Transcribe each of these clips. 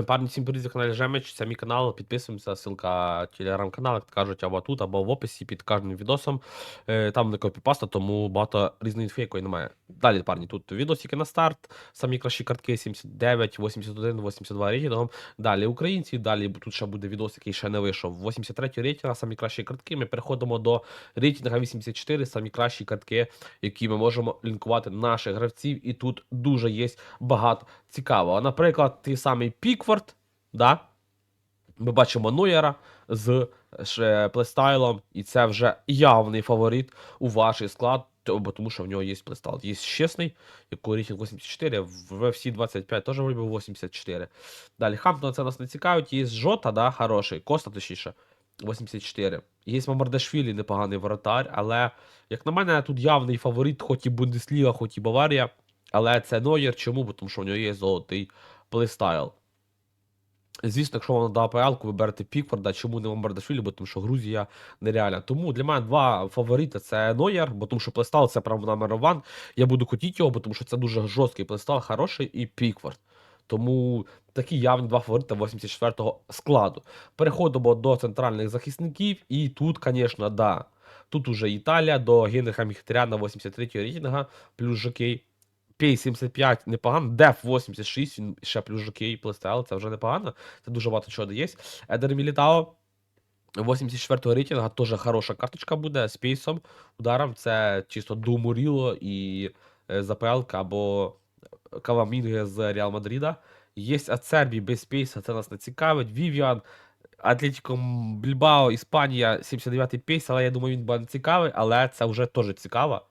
Парні, всім привіт, на каналі Жемич, це мій канал, підписуємося, ссылка телеграм-канал, як кажуть, або тут, або в описі під кожним відосом. Е, Там не копіпаста, тому багато різної інфи, якої немає. Далі, парні, тут відосики на старт, самі кращі картки 79, 81, 82 рейтингом. Далі українці, далі тут ще буде відос, який ще не вийшов. 83 рейтинга, самі кращі картки. Ми переходимо до рейтинга 84, самі кращі картки, які ми можемо лінкувати наших гравців. І тут дуже є багато цікавого. Наприклад, той самий Пікфорд, да? ми бачимо Нойера з плейстайлом, і це вже явний фаворит у ваш склад, тому що в нього є плейстайл. Є чесний, який рейтинг 84, в всі 25 теж вибив 84. Далі Хамптон це нас не цікавить. Є Жота, да, хороший, Коста точніше. 84. Є Мамардашвілі, непоганий воротар, але, як на мене, тут явний фаворит, хоч і Бундесліга, хоч і Баварія. Але це Нойер. Чому? Бо тому що в нього є золотий плейстайл. Звісно, якщо вам на АПЛ, ви берете Пікфорда, чому не Мамбардашвілі, бо тому що Грузія нереальна. Тому для мене два фаворити це Нойер, бо тому що плейстайл це прямо номер один. Я буду хотіти його, бо тому що це дуже жорсткий плейстайл, хороший, і Пікфорд. Тому такі явні два фаворити 84-го складу. Переходимо до центральних захисників, і тут, звісно, да. Тут уже Італія до Генриха Міхтаряна 83 рейтинга, плюс Жокей. Пей 75 непогано, Деф 86, він ще плюс Жокей, плейстайл, це вже непогано. Це дуже багато чого дає. Едер Мілітао 84-го рейтинга, теж хороша карточка буде з пейсом, ударом. Це чисто Думуріло і е, Запелка або Кавамінге з Реал Мадрида. Є Ацербі без пейса, це нас не цікавить. Вівіан, Атлетіко Більбао, Іспанія, 79-й пейс, але я думаю, він буде цікавий, але це вже теж цікаво.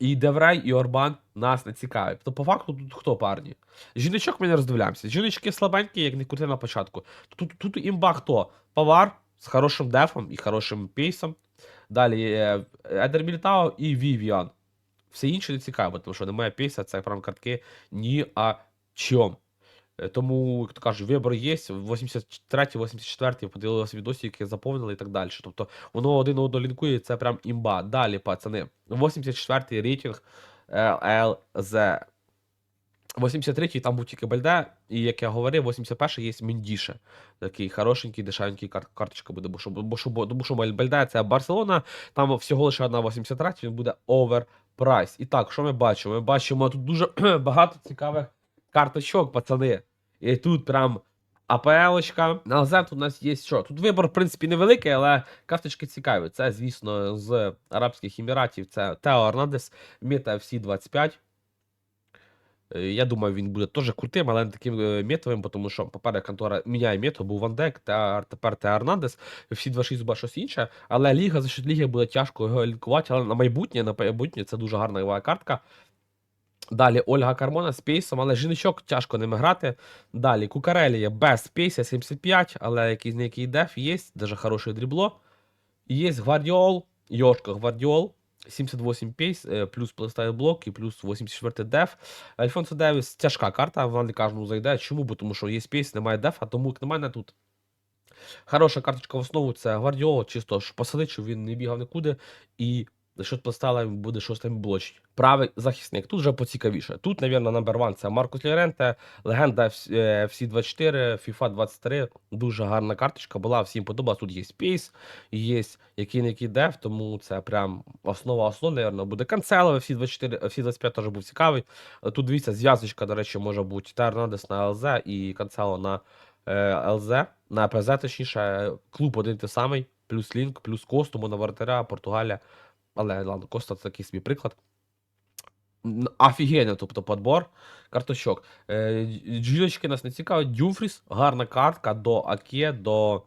І Деврей, і Орбан нас не цікавить. То по факту тут хто парні? Жіночок ми не роздивляємося. Жіночки слабенькі, як не крути на початку. Тут, тут імба хто? Павар з хорошим дефом і хорошим пейсом. Далі е, Едер Мілітао і Вівіан. Все інше не цікаво, тому що немає пейса, це прям картки ні о чому. Е, Тому, як то кажуть, вибор є. 83-84 подивилися відосі, які заповнили і так далі. Тобто воно один на одно лінкує, це прям імба. Далі, пацани. 84-й рейтинг е, ЛЗ. 83-й там був тільки Бальде, і як я говорив, 81-й є Мендіше. Такий хорошенький, дешевенький кар- карточка буде, бо що, бо що, бо, що Бальде це Барселона, там всього лише одна 83, він буде оверпрайс. І так, що ми бачимо? Ми бачимо тут дуже багато цікавих карточок, пацани. І тут прям АПЛочка. На ЛЗ у нас є що? Тут вибор, в принципі, невеликий, але карточки цікаві. Це, звісно, з Арабських Еміратів. Це Тео Арнандес, Мета FC 25. Е, Я думаю, він буде теж крутим, але не таким е, метовим, тому що, по-перше, контора міняє метод, був Ван Дек, та тепер Тео Арнандес, всі 2-6 зуба щось інше. Але Ліга за счет ліги буде тяжко його лінкувати, але на майбутнє, на майбутнє це дуже гарна картка. Далі Ольга Кармона з пейсом, але жіночок тяжко ними грати. Далі Кукарелія без пейса 75, але якийсь не який деф є, даже хороше дрібло. Є Гвардіол, Йошка Гвардіол, 78 пейс, е, плюс плейстайл блок і плюс 84 деф. Альфонсо Девіс тяжка карта, вона не кожному зайде. Чому? Бо тому що є пейс, немає дефа, тому як мене тут. Хороша карточка в основу це Гвардіол, чисто ж посадить, щоб він не бігав нікуди. І за що поставила, буде щось там. Правий захисник. Тут вже поцікавіше. Тут, навірно, номер ван це Маркус Ліренте, легенда FC 24, FIFA 23. Дуже гарна карточка була, всім подобалась. Тут є Space, є який який деф, тому це прям основа основ, навірно, буде Канцело, FC 24, FC 25 теж був цікавий. Тут дивіться, зв'язочка, до речі, може бути Тернадес на ЛЗ і Канцело на е, ЛЗ, на ПЗ, точніше, клуб один той самий, плюс Лінк, плюс Костуму на воротаря, Португалія. Але ладно, Коста це такий свій приклад. Офігенно, тобто подбор карточок. Е, Джілочки нас не цікавить. Дюфріс, гарна картка до Аке, до.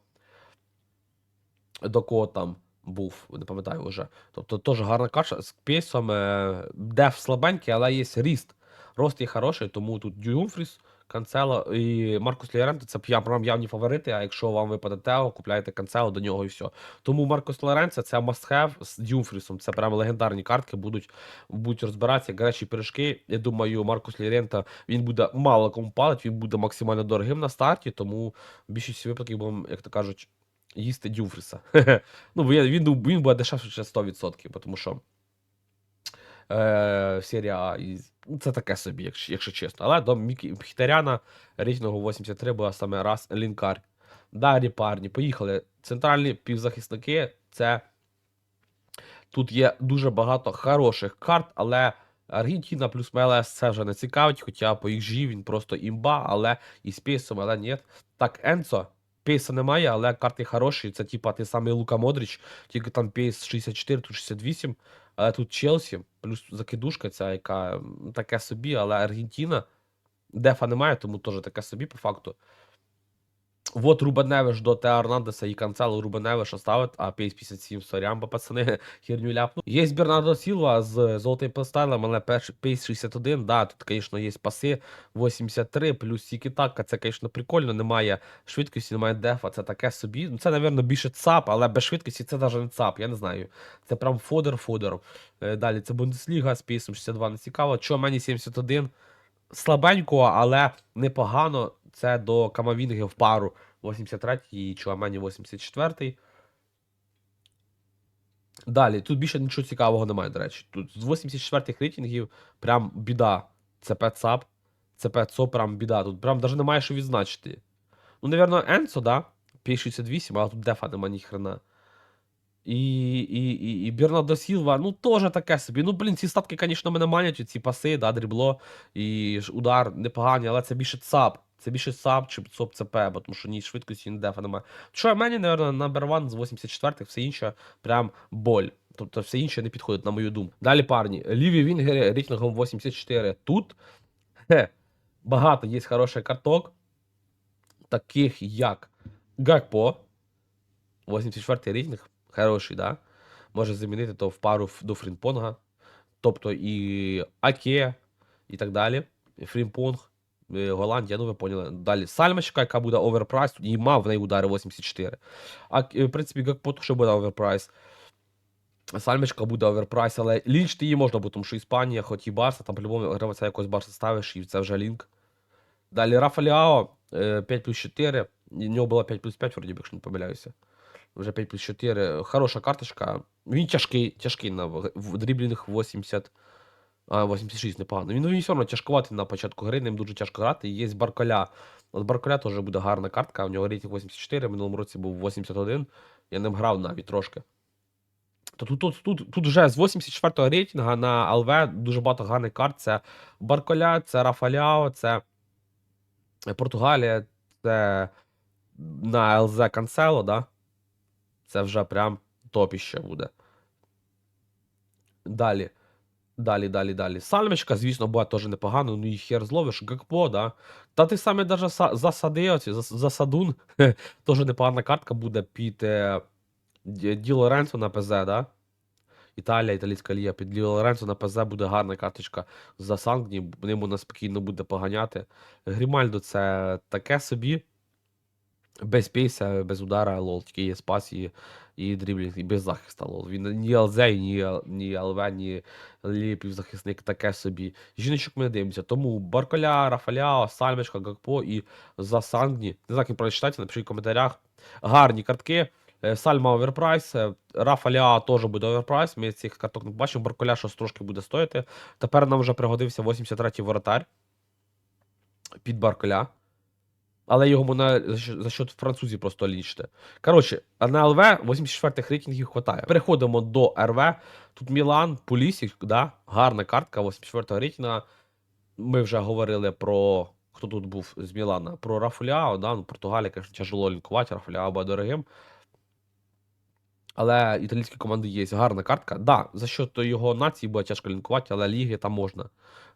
До кого там був, не пам'ятаю вже. Тобто теж гарна картка з пейсом. Е, деф слабенький, але є ріст. Рост є хороший, тому тут Дюфріс, Канцело і Маркус Ліоренто це прям явні фаворити. А якщо вам випаде Тео, купляєте Канцело до нього і все. Тому Маркус Лоренцо це must-have з Дюфрісом. Це прям легендарні картки, будуть, будуть розбиратися, як гарячі пиріжки. Я думаю, Маркус Лірента він буде мало кому палить, він буде максимально дорогим на старті, тому в більшості випадків будемо, як то кажуть, їсти Дюфріса. ну, він, він, він буде дешевше ще 100%, тому що е, серія ну, це таке собі, якщо, якщо чесно. Але до Мхітаряна рейтингу 83 була саме раз лінкар. Далі парні, поїхали. Центральні півзахисники це. Тут є дуже багато хороших карт, але Аргентина плюс МЛС це вже не цікавить, хоча по їх жі він просто імба, але і з пейсом, але ні. Так, Енцо. Пейса немає, але карти хороші. Це типа той самий Лука Модрич, тільки там пейс 64, тут 68. Але тут Челсі, плюс закидушка, ця, яка таке собі, але Аргентина. Дефа немає, тому теж таке собі по факту. Вот Рубен Невиш до Тео Арнандеса і Канцело Рубен Невиша ставить, а Пейс 57, сорян, бо пацани херню ляпну. Є Бернардо Сілва з золотим постайлем, але Пейс 61, да, тут, звісно, є паси 83, плюс Сікітака, це, звісно, прикольно, немає швидкості, немає дефа, це таке собі. Ну, це, напевно, більше ЦАП, але без швидкості це навіть не ЦАП, я не знаю. Це прям фодер-фодер. Е, Далі це Бундесліга з Пейсом 62, не цікаво. Чо мені 71? слабенько, але непогано. Це до Камавінги в пару 83 і Чуамені 84. Далі, тут більше нічого цікавого немає, до речі. Тут з 84-х рейтингів прям біда. Це 5 САП, це 5 СО, прям біда. Тут прям навіть немає що відзначити. Ну, напевно, Енсо, да? P68, але тут дефа нема ні хрена. І, і, і, і Бернардо Сілва, ну теж таке собі. Ну, блін, ці статки, звісно, мене манять, ці паси, да, дрібло і удар непогані, але це більше ЦАП. Це більше САП чи ЦОП ЦП, бо тому що ні швидкості, ні дефа немає. Що в мені, напевно, number one з 84-х, все інше прям боль. Тобто все інше не підходить, на мою думку. Далі парні. Ліві Вінгери рейтингом 84. Тут хе, багато є хороших карток, таких як Гакпо, 84 рейтинг, хороший, да? Може замінити то в пару до Фрінпонга. Тобто і Аке, і так далі. Фрінпонг, Голландія, ну ви поняли. Далі Сальмочка, яка буде оверпрайс, і мав в неї удари 84. А е, в принципі, Гакпо теж буде оверпрайс. Сальмочка буде оверпрайс, але лінчити її можна, бо тому що Іспанія, хоч і Барса, там по-любому гравця якось Барса ставиш, і це вже лінк. Далі Рафаліао 5 плюс 4. У нього було 5 плюс 5, вроді, якщо не помиляюся. Вже 5 плюс 4. Хороша карточка. Він тяжкий, тяжкий на в дріблінг 80. А, 86 непогано. Він, він все одно тяжкуватий на початку гри, ним дуже тяжко грати. І Є Барколя. От Барколя теж буде гарна картка. У нього рейтинг 84, в минулому році був 81. Я ним грав навіть трошки. То тут, тут, тут, тут вже з 84-го рейтинга на ЛВ дуже багато гарних карт. Це Барколя, це Рафаляо, це Португалія, це на ЛЗ Канцело, да? Це вже прям топіще буде. Далі. Далі, далі, далі. Сальмочка, звісно, була теж непогано, ну і хер зловиш, Гакпо, да. Та ти саме даже са- засади, оці, засадун, теж непогана картка буде під е, Ді Лоренцо на ПЗ, да? Італія, італійська ліга під Ді Лоренцо на ПЗ буде гарна карточка за Сангні, ним вона спокійно буде поганяти. Грімальдо це таке собі. Без пейса, без удара, лол, тільки є спас і, і дріблінг, і без захиста, лол. Він ні ЛЗ, ні, ні ЛВ, ні лівий півзахисник, таке собі. Жіночок ми не дивимося. Тому Барколя, Рафаляо, Сальмочка, Гакпо і за Сангні. Не знаю, як їм прочитати, напишіть в коментарях. Гарні картки. Е, Сальма оверпрайс, е, Рафаля теж буде оверпрайс. Ми цих карток не бачимо. Барколя щось трошки буде стоїти. Тепер нам вже пригодився 83-й воротар під Барколя. Але його можна за счет французів просто лічити. Коротше, на ЛВ 84-х рейтингів хватає. Переходимо до РВ. Тут Мілан, Пулісік, да? гарна картка 84-го рейтинга. Ми вже говорили про. Хто тут був з Мілана? Про Рафуляо, да? ну, Португалія, звісно, тяжело лінкувати, Рафуляо буде дорогим. Але італійські команди є гарна картка. Да, за що його нації буде тяжко лінкувати, але ліги там можна.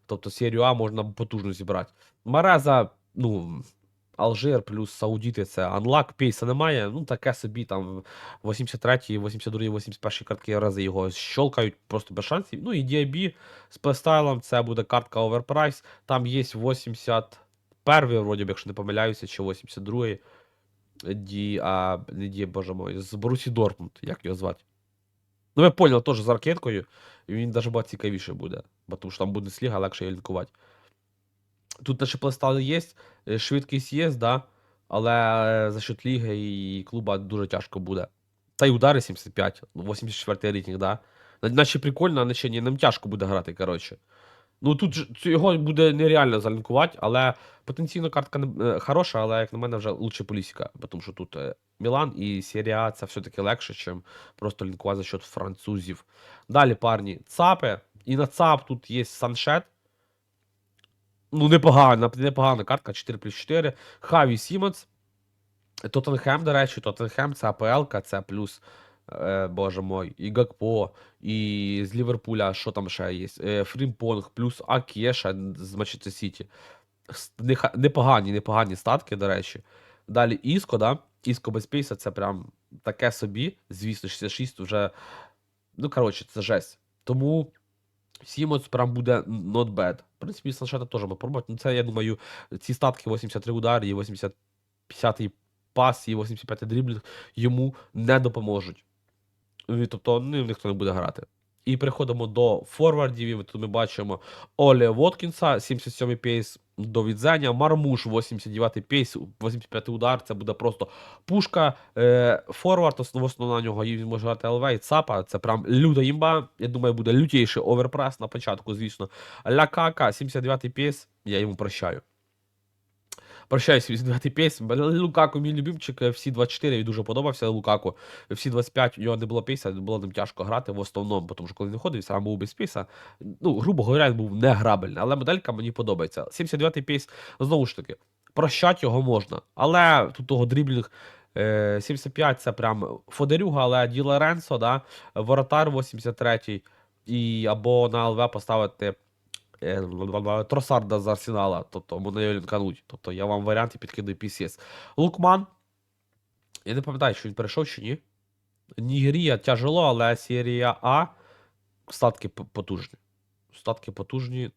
Тобто серію А можна потужно зібрати. Мареза, ну, Алжир плюс Саудіти це анлак, пейса немає. Ну, таке собі там 83, 82, 81 картки рази його щолкають просто без шансів. Ну і DIB з плейстайлом це буде картка оверпрайс. Там є 81, вроді б, якщо не помиляюся, чи 82. Ді, а, не Ді, боже мой, з Борусі Дортмунд, як його звати. Ну, ви поняли, теж з ракеткою, і він навіть цікавіше буде, бо тому що там Бундесліга, легше її лінкувати. Тут наші плейстайли є, е, швидкість є, да, але е, за счет ліги і клуба дуже тяжко буде. Та й удари 75, ну, 84 рейтинг, да. Наче прикольно, наче ні, нам тяжко буде грати, коротше. Ну тут його буде нереально залінкувати, але потенційно картка не, е, хороша, але як на мене вже лучше полісіка. Тому що тут Мілан і Серія це все-таки легше, ніж просто лінкувати за счет французів. Далі, парні, ЦАПи. І на ЦАП тут є Саншет. Ну, непогана, непогана картка 4 плюс 4. Хаві Сімонс. Тоттенхем, до речі, Тоттенхем це АПЛ, це плюс, е, боже мой, і Гакпо, і з Ліверпуля, що там ще є? Е, Фрімпонг, плюс Акеша з Манчестер Сіті. Непогані, непогані статки, до речі. Далі Іско, да? Іско без пейса це прям таке собі. Звісно, 66 вже. Ну, коротше, це жесть. Тому Сімонс прям буде not bad. В принципі, Саншета теж попробувати. пробувати. Ну, це, я думаю, ці статки 83 удари і 80 50-й пас і 85-й дріблінг йому не допоможуть. Тобто, ну, ніхто не буде грати. І переходимо до форвардів. і Тут ми бачимо Оле Воткінса, 77-й пейс до відзення, Мармуш, 89-й пейс, 85-й удар. Це буде просто пушка. Е, форвард, основ, основна нього він може грати ЛВ і ЦАПа. Це прям люта імба. Я думаю, буде лютіший оверпрес на початку, звісно. Лякака, 79-й пейс, я йому прощаю. Прощаюсь, 89-й пейс. Лукаку, мій любимчик, всі 24, він дуже подобався Лукаку. Всі 25 у нього не було пейса, було ним тяжко грати в основному, тому що коли він ходив, сам був без пейса. Ну, грубо говоря, він був неграбельний, але моделька мені подобається. 79-й пейс, знову ж таки, прощати його можна. Але тут того дріблінг. е, 75 це прям Фодерюга, але Ді Лоренцо, да, Воротар 83 і або на ЛВ поставити е, Тросарда з Арсенала, тобто мене лінкануть. Тобто я вам варіанти підкидаю PCS. Лукман. Я не пам'ятаю, що він перейшов чи ні. Нігерія тяжело, але серія А статки потужні. Статки потужні,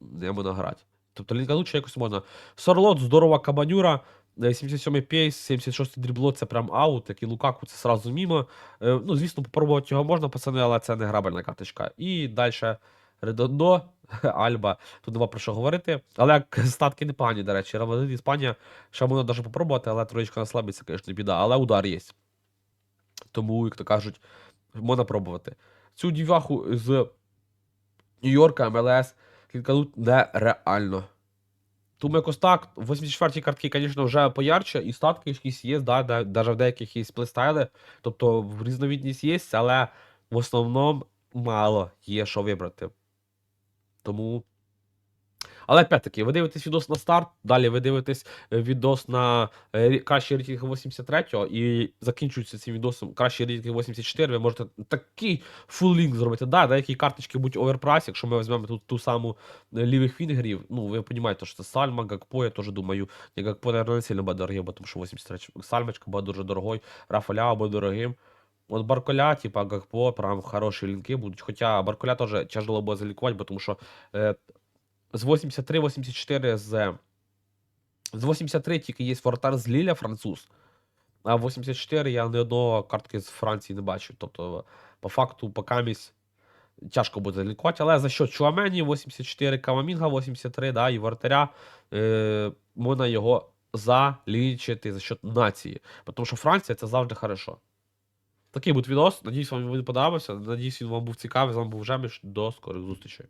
не можна грати. Тобто лінкануть якось можна. Сорлот, здорова кабанюра. е, 77 пейс, 76 дрібло, це прям аут, як і Лукаку, це сразу мімо. Е, Ну, звісно, попробувати його можна, пацани, але це не грабельна карточка. І далі Редондо, Альба. Тут нема про що говорити. Але статки непогані, до речі. Романин Іспанія, ще можна навіть попробувати, але троєчка на слабість, звісно, біда. Але удар є. Тому, як то кажуть, можна пробувати. Цю діваху з Нью-Йорка, МЛС, клікануть нереально. Тому якось так, 84-ті картки, звісно, вже поярче, і статки якісь є, да, навіть в деяких є плейстайли, тобто в різновидність є, але в основному мало є що вибрати. Тому. Але опять-таки, ви дивитесь відос на старт, далі ви дивитесь е, відос на е, кращий рейтинг 83-го і закінчується цим відосом кращий рейтинг 84, ви можете такий фуллінг зробити. Да, деякі карточки будуть оверпрайс, якщо ми візьмемо тут ту саму е, лівих фінгерів, ну ви розумієте, що це Сальма, Гакпо, я теж думаю, Гакпо, наверное, не сильно буде дорогий, бо тому що 83 Сальмочка буде дуже дорогою, Рафаля буде дорогим. От Барколя, типа Гакпо, прям хороші лінки будуть. Хоча Барколя теж тяжело буде залікувати, бо тому що е, з 83-84 з. З 83 тільки є воротар з Ліля, француз. А 84 я ні одного картки з Франції не бачу. Тобто, по факту, по камісь тяжко буде залікувати. Але за що Чуамені 84, Камамінга 83, да, і вратаря е, можна його залічити за счет нації. Тому що Франція це завжди хорошо. Такий був відос. Надіюсь, вам він подобався. Надіюсь, він вам був цікавий. З вами був Жеміш. До скорих зустрічей.